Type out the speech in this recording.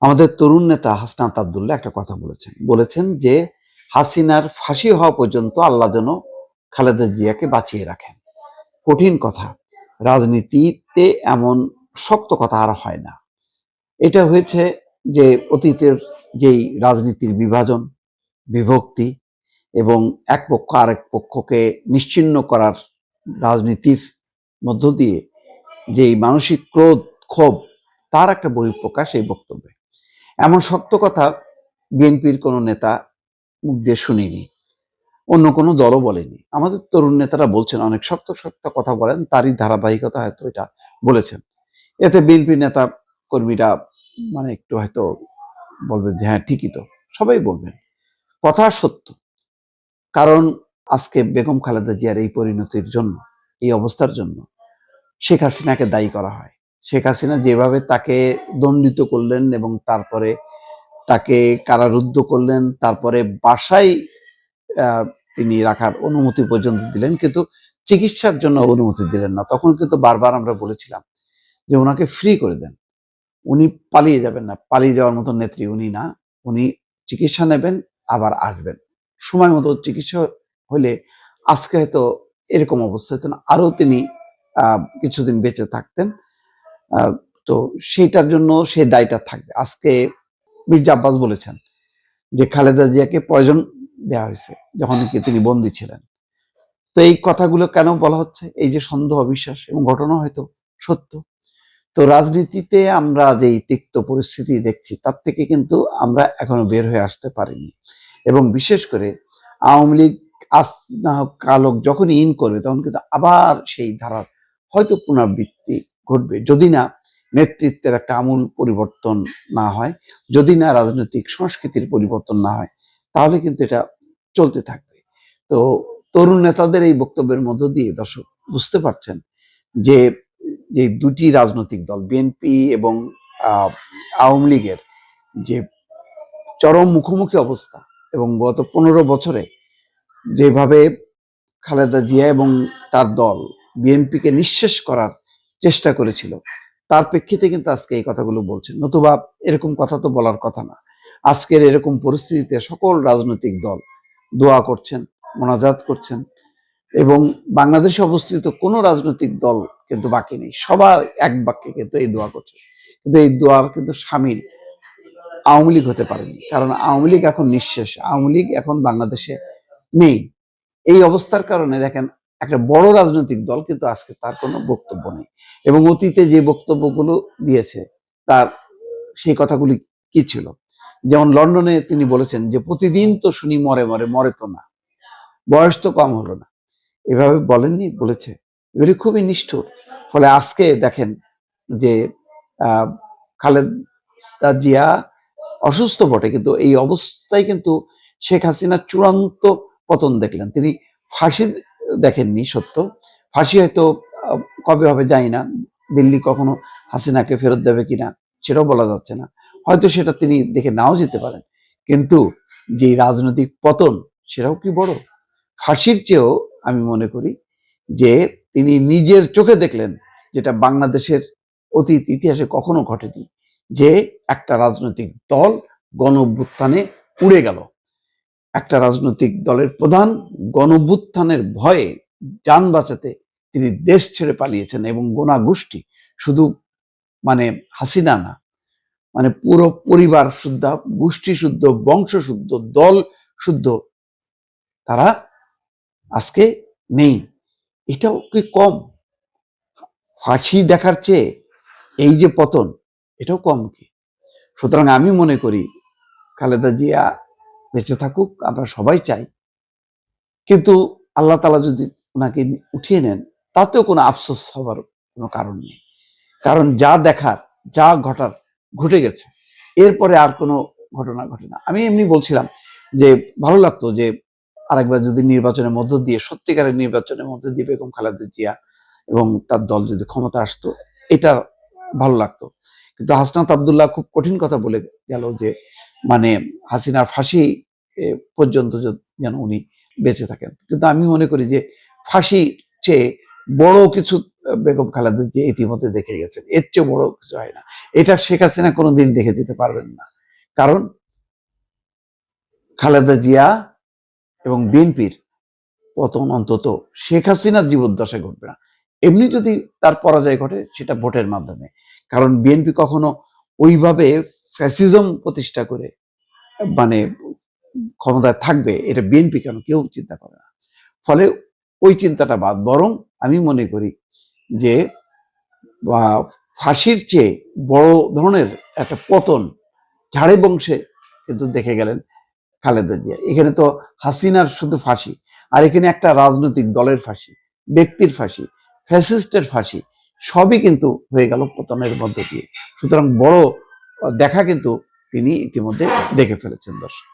আমাদের তরুণ নেতা হাসনাত আবদুল্লাহ একটা কথা বলেছেন। বলেছেন যে, হাসিনার ফাঁসি হওয়া পর্যন্ত আল্লাহ যেন খালেদা জিয়াকে বাঁচিয়ে রাখেন। কঠিন কথা। রাজনীতিতে এমন শক্ত কথা আর হয় না। এটা হয়েছে যে, অতীতের যেই রাজনীতির বিভাজন, বিভক্তি এবং এক পক্ষ আরেক পক্ষকে নিশ্চিহ্ন করার রাজনীতির মধ্য দিয়ে যেই মানসিক ক্রোধ, ক্ষোভ, তার একটা বহিঃপ্রকাশ এই বক্তব্যে। এমন শক্ত কথা বিএনপির কোনো নেতা মুখ দিয়ে শুনিনি, অন্য কোনো দলও বলেনি। আমাদের তরুণ নেতারা বলছেন, অনেক শক্ত শক্ত কথা বলেন, তারই ধারাবাহিকতা হয়তো এটা বলেছেন। এতে বিএনপি নেতা কর্মীরা মানে একটু হয়তো বলবেন যে হ্যাঁ ঠিকই তো, সবাই বলবেন। কথা সত্য, কারণ আজকে বেগম খালেদা জিয়ার এই পরিণতির জন্য, এই অবস্থার জন্য শেখ হাসিনাকে দায়ী করা হয়। শেখ হাসিনা যেভাবে তাকে দণ্ডিত করলেন এবং তারপরে তাকে কারারুদ্ধ করলেন, তারপরে বাসায় তিনি রাখার অনুমতি পর্যন্ত দিলেন, কিন্তু চিকিৎসার জন্য অনুমতি দিলেন না। তখন কিন্তু বারবার আমরা বলেছিলাম যে ওনাকে ফ্রি করে দেন। উনি পালিয়ে যাবেন না। পালিয়ে যাওয়ার মতো নেত্রী উনি না। উনি চিকিৎসা নেবেন, আবার আসবেন। সময় মতো চিকিৎসা হলে আজকে হয়তো এরকম অবস্থা হতো না। আরও তিনি কিছুদিন বেঁচে থাকতেন। তো সেইটার জন্য সেই দায়টা থাকবে। আজকে মির্জা আব্বাস বলেছেন যে খালেদা জিয়াকে পয়জন দেওয়া হয়েছে, যখন নাকি তিনি বন্দী ছিলেন। তো এই কথাগুলো কেন বলা হচ্ছে? এই যে সন্দেহ, অবিশ্বাস এবং ঘটনা হয়তো সত্য। তো রাজনীতিতে আমরা যে তিক্ত পরিস্থিতি দেখছি, তার থেকে কিন্তু আমরা এখনও বের হয়ে আসতে পারিনি। এবং বিশেষ করে আওয়ামী লীগ আজ না হোক কাল হোক যখন ইন করবে, তখন কিন্তু আবার সেই ধারার হয়তো পুনরাবৃত্তি ঘটবে। যদি না নেতৃত্বের একটা আমূল পরিবর্তন না হয়, যদি না রাজনৈতিক সংস্কৃতির পরিবর্তন না হয়, তাহলে কিন্তু এটা চলতে থাকবে। তো তরুণ নেতাদের এই বক্তব্যের মধ্য দিয়ে দর্শক বুঝতে পারছেন যে যে দুটি রাজনৈতিক দল বিএনপি এবং আওয়ামী লীগের যে চরম মুখোমুখি অবস্থা এবং গত পনেরো বছরে যেভাবে খালেদা জিয়া এবং তার দল বিএনপিকে নিঃশেষ করার চেষ্টা করেছিল। তার প্রেক্ষিতে কিন্তু আজকে এই কথাগুলো বলছেন। নতুবা এরকম কথা তো বলার কথা না। আজকের এরকম পরিস্থিতিতে সকল রাজনৈতিক দল দোয়া করছেন, মোনাজাত করছেন এবং বাংলাদেশে অবস্থিত কোনো রাজনৈতিক দল কিন্তু বাকি নেই। সবার এক বাক্যে কিন্তু এই দোয়া করছে। কিন্তু এই দোয়ার কিন্তু সামিল আওয়ামী লীগ হতে পারেনি। কারণ আওয়ামী লীগ এখন নিঃশেষ। আওয়ামী লীগ এখন বাংলাদেশে নেই। এই অবস্থার কারণে দেখেন একটা বড় রাজনৈতিক দল, কিন্তু আজকে তার কোনো বক্তব্য নেই। এবং অতীতে যে বক্তব্যগুলো দিয়েছে, তার সেই কথাগুলি কি ছিল? যেমন লন্ডনে তিনি বলেছেন যে, প্রতিদিন তো শুনি মরে মরে মরে তো না। বয়স তো কম হলো না। এভাবে বলেননি, বলেছে। এগুলি খুবই নিষ্ঠুর। ফলে আজকে দেখেন যে খালেদা জিয়া অসুস্থ বটে, কিন্তু এই অবস্থায় কিন্তু শেখ হাসিনা চূড়ান্ত পতন দেখলেন। তিনি ফাঁসি দেখেননি, সত্য। ফাঁসি হয়তো কবে হবে জানি না। দিল্লি কখনো হাসিনাকে ফেরত দেবে কিনা সেটাও বলা যাচ্ছে না। হয়তো সেটা তিনি দেখে নাও যেতে পারেন। কিন্তু যে রাজনৈতিক পতন, সেটাও কি বড়? ফাঁসির চেয়েও আমি মনে করি যে তিনি নিজের চোখে দেখলেন যেটা বাংলাদেশের অতীত ইতিহাসে কখনো ঘটেনি, যে একটা রাজনৈতিক দল গণ উড়ে গেল। একটা রাজনৈতিক দলের প্রধান গণ অভ্যুত্থানের ভয়ে যান বাঁচাতে তিনি দেশ ছেড়ে পালিয়েছেন এবং গোনা গোষ্ঠী শুধু মানে হাসিনা না মানে পুরো পরিবার শুদ্ধ, গোষ্ঠী শুদ্ধ, বংশ শুদ্ধ, দল শুদ্ধ তারা আজকে নেই। এটাও কি কম? ফাঁসি দেখার চেয়ে এই যে পতন, এটাও কম কি? সুতরাং আমি মনে করি, খালেদা জিয়া বেঁচে থাকুক, আমরা সবাই চাই। কিন্তু আল্লাহ তালা যদি ওনাকে উঠিয়ে নেন, তাতেও কোনো আফসোস হবার কোনো কারণ নেই। কারণ যা দেখার, যা ঘটার ঘটে গেছে। এরপরে আর কোনো ঘটনা ঘটে না। আমি এমনি বলছিলাম যে, ভালো লাগতো যে, আরেকবার যদি নির্বাচনের মধ্য দিয়ে, সত্যিকারের নির্বাচনের মধ্যে দিয়ে বেগম খালেদা জিয়া এবং তার দল যদি ক্ষমতা আসতো, এটা ভালো লাগতো। কিন্তু হাসনাত আবদুল্লাহ খুব কঠিন কথা বলে গেল যে মানে হাসিনার ফাঁসি পর্যন্ত যেন উনি বেঁচে থাকেন। কিন্তু আমি মনে করি যে ফাঁসি চেয়ে বড় কিছু বেগম খালেদা যে ইতিমধ্যে দেখে গেছেন। এর চেয়ে বড় কিছু হয় না। এটা শেখ হাসিনা কোনোদিন দেখে যেতে পারবেন না। কারণ খালেদা জিয়া এবং বিএনপির পতন অন্তত শেখ হাসিনার জীবদ্দশায় ঘটবে না। এমনি যদি তার পরাজয় ঘটে, সেটা ভোটের মাধ্যমে। কারণ বিএনপি কখনো ওইভাবে ফ্যাসিজম প্রতিষ্ঠা করে মানে ক্ষমতায় থাকবে, এটা বিএনপি কেন? কেউ চিন্তা করে না। ফলে ওই চিন্তাটা বাদ। বরং আমি মনে করি যে ফাঁসির চেয়ে বড় ধরনের একটা পতন ঝাড়ে বংশে কিন্তু দেখে গেলেন খালেদা জিয়া। এখানে তো হাসিনার শুধু ফাঁসি, আর এখানে একটা রাজনৈতিক দলের ফাঁসি, ব্যক্তির ফাঁসি, ফ্যাসিস্টের ফাঁসি, সবই কিন্তু হয়ে গেল পতনের মধ্য দিয়ে। সুতরাং বড় দেখা কিন্তু তিনি ইতিমধ্যে দেখে ফেলেছেন দর্শক।